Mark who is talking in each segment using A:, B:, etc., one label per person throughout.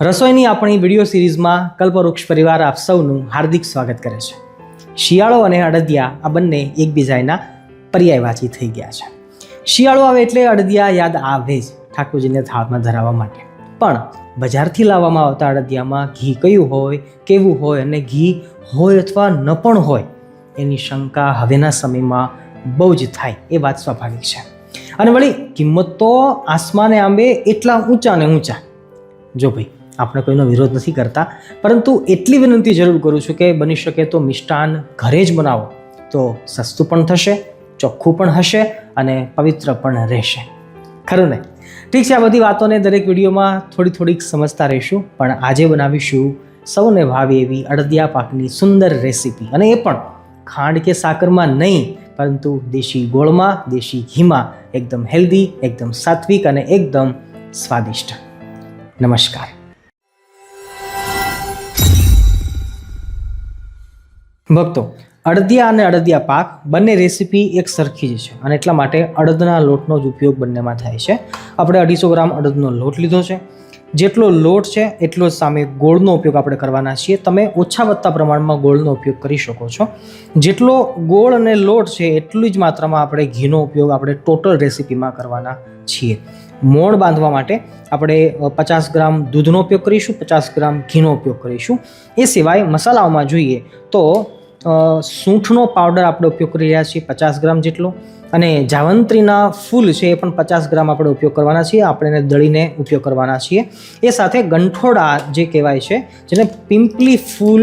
A: રસોઈની આપણી વીડિયો સિરીઝમાં કલ્પવૃક્ષ પરિવાર આપ સૌનું હાર્દિક સ્વાગત કરે છે. શિયાળો અને અડદિયા આ બંને એકબીજાના પર્યાયવાચી થઈ ગયા છે. શિયાળો આવે એટલે અડદિયા યાદ આવે જ ઠાકોરજીને થાળમાં ધરાવવા માટે. પણ બજારથી લાવવામાં આવતા અડદિયામાં ઘી કયું હોય, કેવું હોય અને ઘી હોય અથવા ન પણ હોય, એની શંકા હવેના સમયમાં બહુ જ થાય એ વાત સ્વાભાવિક છે. અને વળી કિંમત તો આસમાને આંબે એટલા ઊંચા ને ઊંચા. જો ભાઈ આપણે કોઈનો વિરોધ નથી કરતા. પરંતુ એટલી વિનંતી જરૂર કરું છું કે બની શકે તો મિષ્ટાન ઘરે જ બનાવો. તો સસ્તું પણ થશે, ચોખ્ખું પણ હશે અને પવિત્ર પણ રહેશે. ખરું ને? ઠીક છે, આ બધી વાતોને દરેક વિડીયોમાં થોડી થોડીક સમજતા રહીશું. પણ આજે બનાવીશું સૌને ભાવે એવી અડદિયા પાકની સુંદર રેસીપી. અને એ પણ ખાંડ કે સાકરમાં નહીં, પરંતુ દેશી ગોળમાં, દેશી ઘીમાં. એકદમ હેલ્ધી એકદમ સાત્વિક અને એકદમ સ્વાદિષ્ટ. નમસ્કાર. ભક્તો, અડદિયા અને અડદિયા પાક બંને રેસીપી એક સરખી જ છે અને એટલા માટે અડદના લોટનો જ ઉપયોગ બંનેમાં થાય છે. આપણે અઢીસો ગ્રામ અડદનો લોટ લીધો છે. જેટલો લોટ છે, એટલો જ સામે ગોળનો ઉપયોગ આપણે કરવાના છીએ. તમે ઓછા વત્તા પ્રમાણમાં ગોળનો ઉપયોગ કરી શકો છો. જેટલો ગોળ અને લોટ છે, એટલી જ માત્રામાં આપણે ઘીનો ઉપયોગ આપણે ટોટલ રેસીપીમાં કરવાના છીએ. મોણ બાંધવા માટે આપણે પચાસ ગ્રામ દૂધનો ઉપયોગ કરીશું, પચાસ ગ્રામ ઘીનો ઉપયોગ કરીશું. એ સિવાય મસાલાઓમાં જોઈએ તો સૂંઠનો પાવડર આપણે ઉપયોગ કરી રહ્યા છીએ પચાસ ગ્રામ જેટલો અને જાવંત્રીના ફૂલ છે એ પણ પચાસ ગ્રામ આપણે ઉપયોગ કરવાના છીએ, આપણે એને દળીને ઉપયોગ કરવાના છીએ. એ સાથે ગંઠોડા જે કહેવાય છે, જેને પિંપલી ફૂલ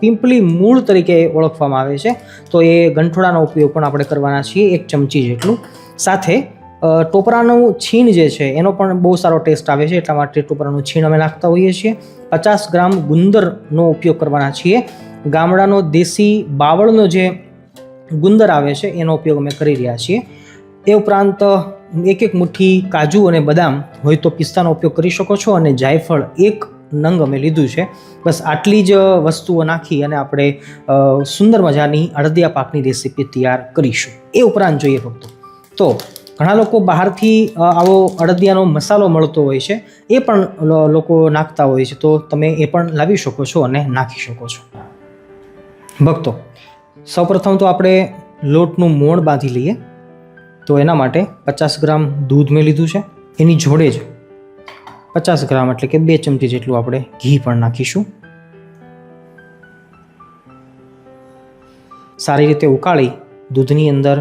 A: પિંપલી મૂળ તરીકે ઓળખવામાં આવે છે, તો એ ગંઠોડાનો ઉપયોગ પણ આપણે કરવાના છીએ એક ચમચી જેટલું. સાથે ટોપરાનું છીણ જે છે, એનો પણ બહુ સારો ટેસ્ટ આવે છે, એટલા માટે ટોપરાનું છીણ અમે નાખતા હોઈએ છીએ. પચાસ ગ્રામ ગુંદરનો ઉપયોગ કરવાના છીએ. ગામડાનો દેશી બાવળનો જે ગુંદર આવે છે, એનો ઉપયોગ અમે કરી રહ્યા છીએ. એ ઉપરાંત એક એક મુઠ્ઠી કાજુ અને બદામ હોય તો પિસ્તાનો ઉપયોગ કરી શકો છો અને જાયફળ એક નંગ અમે લીધું છે. બસ આટલી જ વસ્તુઓ નાખી અને આપણે સુંદર મજાની અડદિયા પાકની રેસીપી તૈયાર કરીશું. એ ઉપરાંત જોઈએ ફક્ત તો ઘણા લોકો બહારથી આવો અડદિયાનો મસાલો મળતો હોય છે, એ પણ લોકો નાખતા હોય છે. તો તમે એ પણ લાવી શકો છો અને નાખી શકો છો. ભક્તો, સૌપ્રથમ તો આપણે લોટનું મોણ બાંધી લઈએ. તો એના માટે પચાસ ગ્રામ દૂધ મેં લીધું છે. એની જોડે જ પચાસ ગ્રામ એટલે કે બે ચમચી જેટલું આપણે ઘી પણ નાખીશું. સારી રીતે ઉકાળી દૂધની અંદર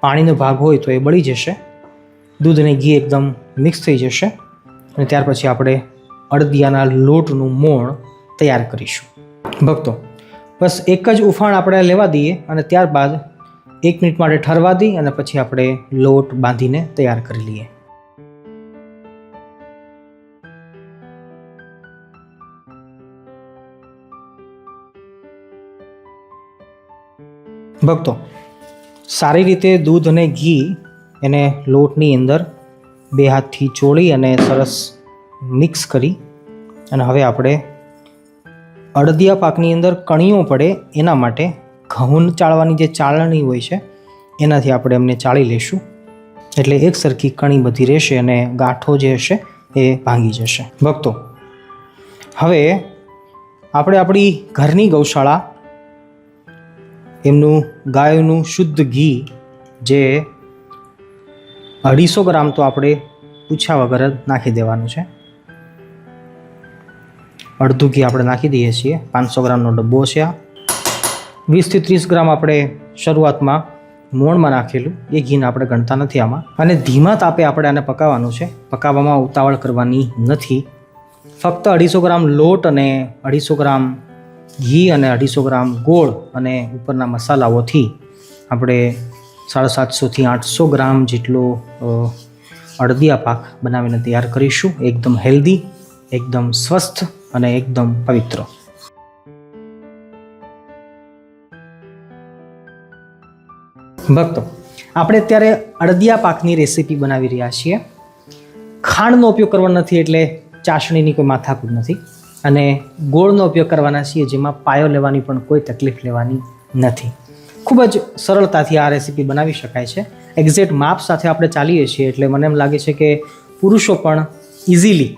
A: પાણીનો ભાગ હોય તો એ બળી જશે. દૂધ અને ઘી એકદમ મિક્સ થઈ જશે અને ત્યાર પછી આપણે અડદિયાના લોટનું મોણ તૈયાર કરીશું. ભક્તો, બસ એક જ ઉફાણ આપણે લેવા દઈએ અને ત્યારબાદ એક મિનિટ માટે ઠરવા દઈએ અને પછી આપણે લોટ બાંધીને તૈયાર કરી લઈએ. ભક્તો સારી રીતે દૂધ અને ઘી એને લોટની અંદર બે હાથથી ચોળી અને સરસ મિક્સ કરી અને હવે આપણે અડદિયા પાકની અંદર કણીઓ પડે એના માટે ઘઉં ચાળવાની જે ચાળણી હોય છે, એનાથી આપણે એમને ચાળી લેશું. એટલે એક સરખી કણી બધી રહેશે અને ગાંઠો જે હશે એ ભાંગી જશે. ભક્તો, હવે આપણે આપણી ઘરની ગૌશાળા એમનું ગાયનું શુદ્ધ ઘી જે અઢીસો ગ્રામ તો આપણે પૂછ્યા વગર જ નાખી દેવાનું છે. અડધું ઘી આપણે નાખી દઈએ છીએ. પાંચસો ગ્રામનો ડબ્બો છે આ. વીસથી ત્રીસ ગ્રામ આપણે શરૂઆતમાં મોણમાં નાખેલું. એ ઘીને આપણે ગણતા નથી આમાં. અને ધીમા તાપે આપણે આને પકાવવાનું છે. પકાવવામાં ઉતાવળ કરવાની નથી. ફક્ત અઢીસો ગ્રામ લોટ અને અઢીસો ગ્રામ ઘી અને અઢીસો ગ્રામ ગોળ અને ઉપરના મસાલાઓથી આપણે સાડા સાતસોથી આઠસો ગ્રામ જેટલો અડદિયા પાક બનાવીને તૈયાર કરીશું. એકદમ હેલ્ધી, એકદમ સ્વસ્થ અને એકદમ પવિત્ર. ભક્તો, આપણે અત્યારે અડદિયા પાકની રેસીપી બનાવી રહ્યા છીએ. ખાંડનો ઉપયોગ કરવાનો નથી એટલે ચાસણીની કોઈ માથાકૂટ નથી. અને ગોળનો ઉપયોગ કરવાના છીએ જેમાં પાયો લેવાની પણ કોઈ તકલીફ લેવાની નથી. ખૂબ જ સરળતાથી આ રેસીપી બનાવી શકાય છે. એક્ઝેક્ટ માપ સાથે આપણે ચાલીએ છીએ એટલે મને એમ લાગે છે કે પુરુષો પણ ઇઝીલી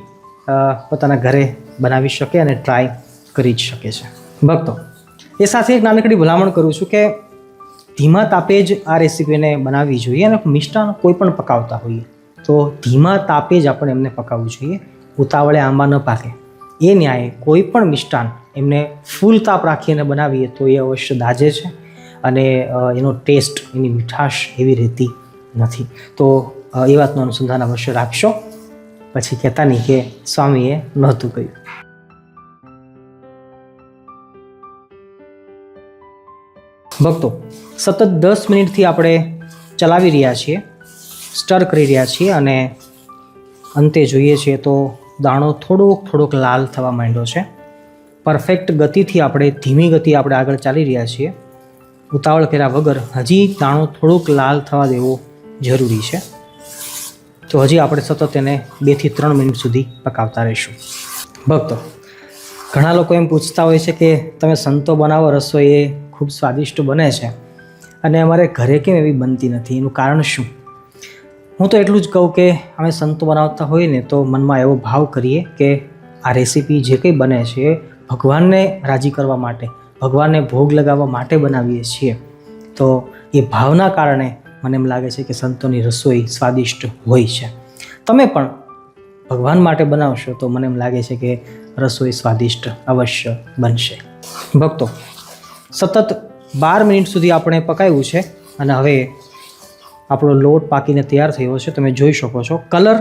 A: પોતાના ઘરે બનાવી શકે અને ટ્રાય કરી જ શકે છે. ભક્તો, એ સાથે એક નાનકડી ભલામણ કરું છું કે ધીમા તાપે જ આ રેસીપીને બનાવવી જોઈએ અને મિષ્ટાન કોઈ પણ પકાવતા હોઈએ. તો ધીમા તાપે જ આપણે એમને પકાવવું જોઈએ. ઉતાવળે આંબા ન પાકે. એ ન્યાયે કોઈ પણ મિષ્ટાન એમને ફૂલ તાપ રાખીને બનાવીએ તો એ અવશ્ય દાજે છે અને એનો ટેસ્ટ, એની મીઠાશ એવી રહેતી નથી. તો એ વાતનું અનુસંધાન અવશ્ય રાખશો. પછી કહેતા નહીં કે સ્વામીએ નહોતું કહ્યું ભક્તો, સતત દસ મિનિટથી આપણે ચલાવી રહ્યા છીએ, સ્ટર કરી રહ્યા છીએ અને અંતે જોઈએ છીએ તો દાણો થોડોક થોડોક લાલ થવા માંડ્યો છે. પરફેક્ટ ગતિથી આપણે, ધીમી ગતિ આપણે આગળ ચાલી રહ્યા છીએ. ઉતાવળ કર્યા વગર હજી દાણો થોડોક લાલ થવા દેવો જરૂરી છે. તો હજી આપણે સતત તેને બેથી ત્રણ મિનિટ સુધી પકાવતા રહીશું. ભક્તો, ઘણા લોકો એમ પૂછતા હોય છે કે તમે સંતો બનાવો રસોઈ એ ખૂબ સ્વાદિષ્ટ બને છે. અને અમારે ઘરે કેમ એવી બનતી નથી? એનું કારણ શું? હું તો એટલું જ કહું કે અમે સંતો બનાવતા હોઈએ ને તો મનમાં એવો ભાવ કરીએ કે આ રેસીપી જે કંઈ બને છે એ ભગવાનને રાજી કરવા માટે, ભગવાનને ભોગ લગાવવા માટે બનાવીએ છીએ. તો એ ભાવના કારણે મને એમ લાગે છે કે સંતોની રસોઈ સ્વાદિષ્ટ હોય છે. તમે પણ ભગવાન માટે બનાવશો તો મને એમ લાગે છે કે રસોઈ સ્વાદિષ્ટ અવશ્ય બનશે. ભક્તો, સતત બાર મિનિટ સુધી આપણે પકાવ્યું છે અને હવે આપણો લોટ પાકીને તૈયાર થયો છે, તમે જોઈ શકો છો. કલર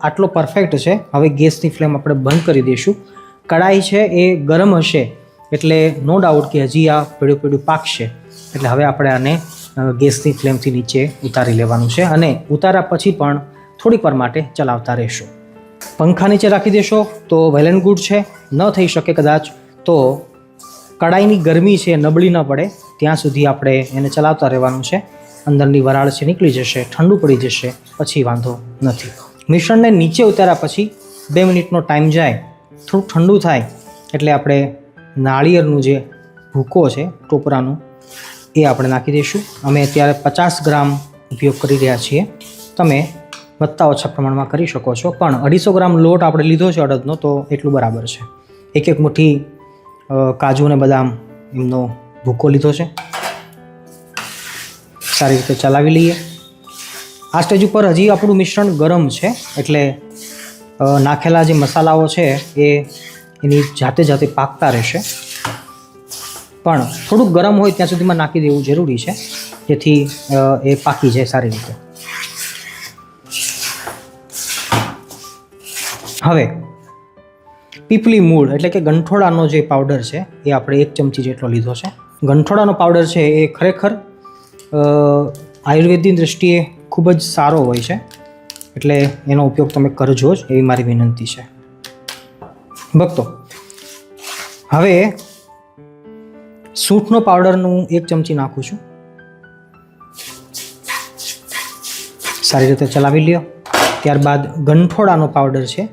A: આટલો પરફેક્ટ છે. હવે ગેસની ફ્લેમ આપણે બંધ કરી દઈશું. કડાઈ છે એ ગરમ હશે, એટલે નો ડાઉટ કે હજી આ પીળું પીળું પાકશે. એટલે હવે આપણે આને ગેસની ફ્લેમથી નીચે ઉતારી લેવાનું છે અને ઉતાર્યા પછી પણ થોડીક વાર માટે ચલાવતા રહેશું. પંખા નીચે રાખી દેશો તો વેલ એન્ડ ગુડ છે. ન થઈ શકે કદાચ તો કડાઈની ગરમી છે, નબળી ન પડે. ત્યાં સુધી આપણે એને ચલાવતા રહેવાનું છે. અંદરની વરાળ છે, નીકળી જશે, ઠંડુ પડી જશે, પછી વાંધો નથી. મિશ્રણને નીચે ઉતાર્યા પછી બે મિનિટનો ટાઈમ જાય થોડું ઠંડુ થાય, એટલે આપણે નાળિયેરનું જે ભૂકો છે, ટોપરાનું, એ આપણે નાખી દઈશું. અમે અત્યારે પચાસ ગ્રામ ઉપયોગ કરી રહ્યા છીએ. તમે વધતા ઓછા પ્રમાણમાં કરી શકો છો, પણ અઢીસો ગ્રામ લોટ આપણે લીધો છે અડદનો, તો એટલું બરાબર છે. એક એક મુઠ્ઠી કાજુ અને બદામ એમનો ભૂકો લીધો છે. સારી રીતે ચલાવી લઈએ. આ સ્ટેજ ઉપર હજી આપણું મિશ્રણ ગરમ છે, એટલે નાખેલા જે મસાલાઓ છે એ એની જાતે જાતે પાકતા રહેશે. પણ થોડુંક ગરમ હોય ત્યાં સુધીમાં નાખી દેવું જરૂરી છે, જેથી એ પાકી જાય સારી રીતે. હવે પીપલી મૂળ એટલે કે ગંઠોડાનો જે પાવડર છે, એ આપણે એક ચમચી જેટલો લીધો છે. ગંઠોડાનો પાવડર છે એ ખરેખર આયુર્વેદની દૃષ્ટિએ ખૂબ જ સારો હોય છે. એટલે એનો ઉપયોગ તમે કરજો જ, એવી મારી વિનંતી છે. ભક્તો, હવે સૂંઠનો પાવડરનું એક ચમચી નાખું છું. સારી રીતે ચલાવી લ્યો. ત્યારબાદ ગંઠોડાનો પાવડર છે,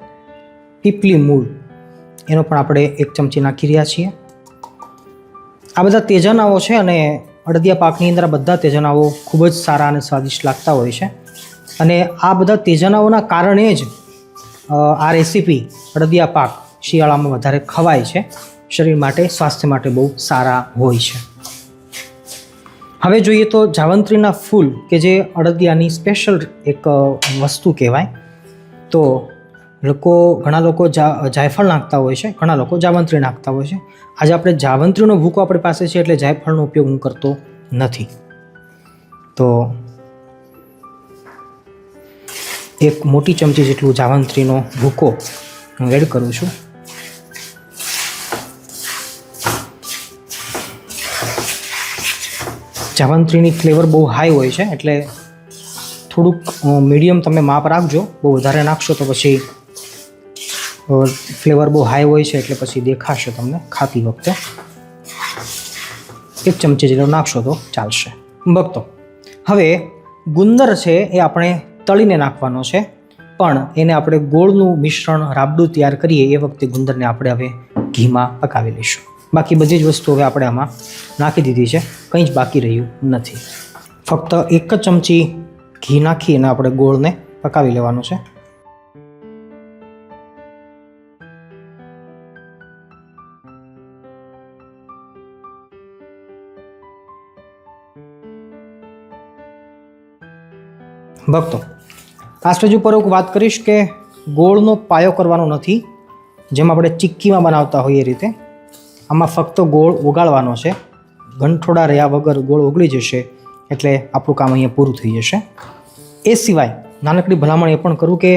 A: પીપલી મૂળ. એનો પણ આપણે એક ચમચી નાખી રહ્યા છીએ. આ બધા તેજાનાઓ છે અને અડદિયા પાકની અંદર બધા તેજનાઓ ખૂબ જ સારા અને સ્વાદિષ્ટ લાગતા હોય છે. અને આ બધા તેજનાઓના કારણે જ આ રેસીપી અડદિયા પાક શિયાળામાં વધારે ખવાય છે. શરીર માટે, સ્વાસ્થ્ય માટે બહુ સારા હોય છે. હવે જોઈએ તો જાવંત્રીના ફૂલ કે જે અડદિયાની સ્પેશિયલ એક વસ્તુ કહેવાય. તો લોકો, ઘણા લોકો જા, જાયફળ નાખતા હોય છે, ઘણા લોકો જાવંત્રી નાખતા હોય છે. આજે આપણે જાવંત્રીનો ભૂકો આપણી પાસે છે એટલે જાયફળનો ઉપયોગ હું કરતો નથી. તો એક મોટી ચમચી જેટલું જાવંત્રીનો ભૂકો હું એડ કરું છું. જાવંત્રીની ફ્લેવર બહુ હાઈ હોય છે એટલે થોડુંક મીડિયમ તમે માપ રાખજો, બહુ વધારે નાખશો તો પછી ફ્લેવર બહુ હાઈ હોય છે એટલે પછી દેખાશે તમને ખાતી વખતે. એક ચમચી જેટલો નાખશો તો ચાલશે. ભક્તો, હવે ગુંદર છે એ આપણે તળીને નાખવાનો છે, પણ એને આપણે ગોળનું મિશ્રણ રાબડું તૈયાર કરીએ એ વખતે ગુંદરને આપણે હવે ઘીમાં પકાવી લઈશું. બાકી બધી જ વસ્તુ હવે આપણે આમાં નાખી દીધી છે, કંઈ જ બાકી રહ્યું નથી. ફક્ત એક જ ચમચી ઘી નાખી અને આપણે ગોળને પકાવી લેવાનું છે. ભક્તો, આ સ્ટેજ ઉપર હું વાત કરીશ કે ગોળનો પાયો કરવાનો નથી, જેમ આપણે ચિક્કીમાં બનાવતા હોઈએ એ રીતે, આમાં ફક્ત ગોળ ઓગાળવાનો છે, ગંઠોડા રહ્યા વગર ગોળ ઓગળી જશે, એટલે આપણું કામ અહીંયા પૂરું થઈ જશે. એ સિવાય નાનકડી ભલામણ એ પણ કરું કે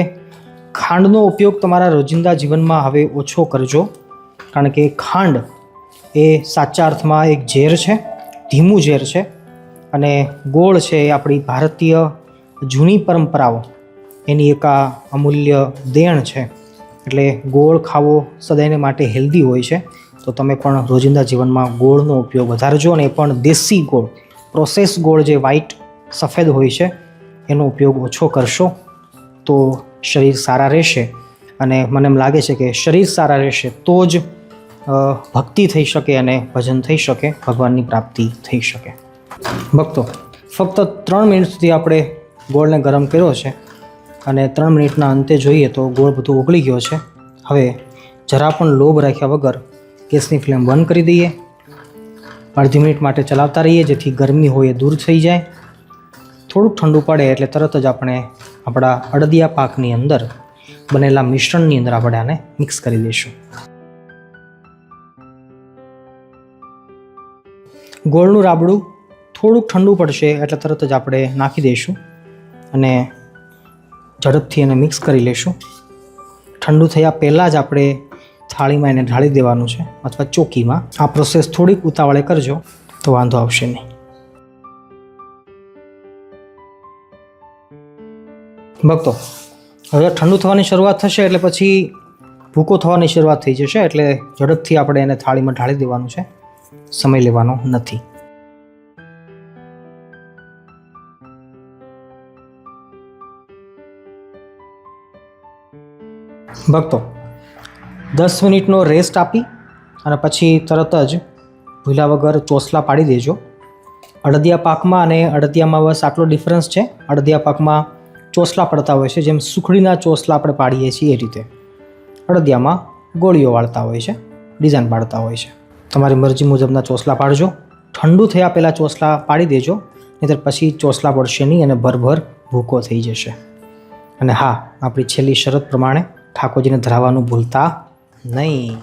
A: ખાંડનો ઉપયોગ તમારા રોજિંદા જીવનમાં હવે ઓછો કરજો, કારણ કે ખાંડ એ સાચા અર્થમાં એક ઝેર છે, ધીમું ઝેર છે, અને ગોળ છે એ આપણી ભારતીય જૂની પરંપરાઓ. એની એક આ અમૂલ્ય દેણ છે. એટલે ગોળ ખાવો સદાયને માટે હેલ્ધી હોય છે. તો તમે પણ રોજિંદા જીવનમાં ગોળનો ઉપયોગ વધારજો અને પણ દેશી ગોળ. પ્રોસેસ ગોળ જે વ્હાઈટ સફેદ હોય છે, એનો ઉપયોગ ઓછો કરશો. તો શરીર સારા રહેશે. અને મને એમ લાગે છે કે શરીર સારા રહેશે તો જ ભક્તિ થઈ શકે અને ભજન થઈ શકે, ભગવાનની પ્રાપ્તિ થઈ શકે. ભક્તો, ફક્ત ત્રણ મિનિટ સુધી આપણે ગોળને ગરમ કર્યો છે અને ત્રણ મિનિટના અંતે જોઈએ તો ગોળ બધું ઓગળી ગયો છે. હવે જરા પણ લોભ રાખ્યા વગર ગેસની ફ્લેમ બંધ કરી દઈએ. અડધી મિનિટ માટે ચલાવતા રહીએ જેથી ગરમી હોય એ દૂર થઈ જાય. થોડુંક ઠંડુ પડે એટલે તરત જ આપણે આપણા અડદિયા પાકની અંદર બનેલા મિશ્રણની અંદર આપણે આને મિક્સ કરી દઈશું. ગોળનું રાબડું થોડુંક ઠંડુ પડશે એટલે તરત જ આપણે નાખી દઈશું. અને ઝડપથી એને મિક્સ કરી લઈશું ઠંડુ થયા પહેલાં જ આપણે થાળીમાં એને ઢાળી દેવાનું છે અથવા ચોકીમાં. આ પ્રોસેસ થોડીક ઉતાવળે કરજો, તો વાંધો આવશે નહીં. ભક્તો, હવે ઠંડુ થવાની શરૂઆત થશે એટલે પછી ભૂકો થવાની શરૂઆત થઈ જશે એટલે ઝડપથી આપણે એને થાળીમાં ઢાળી દેવાનું છે. સમય લેવાનો નથી. ભક્તો, દસ મિનિટનો રેસ્ટ આપી અને પછી તરત જ ભૂલા વગર ચોસલા પાડી દેજો. અડદિયા પાકમાં અને અડદિયામાં બસ આટલો ડિફરન્સ છે. અડદિયા પાકમાં ચોસલા પડતા હોય છે, જેમ સુખડીના ચોસલા આપણે પાડીએ છીએ એ રીતે. અડદિયામાં ગોળીઓ વાળતા હોય છે ડિઝાઇન પાડતા હોય છે. તમારી મરજી મુજબના ચોસલા પાડજો. ઠંડુ થયા પહેલાં ચોસલા પાડી દેજો, નહીંતર પછી ચોસલા પડશે નહીં અને ભરભર ભૂકો થઈ જશે. અને હા, આપણી છેલ્લી શરત પ્રમાણે ઠાકોરજીને ધરાવવાનું ભૂલતા નહીં.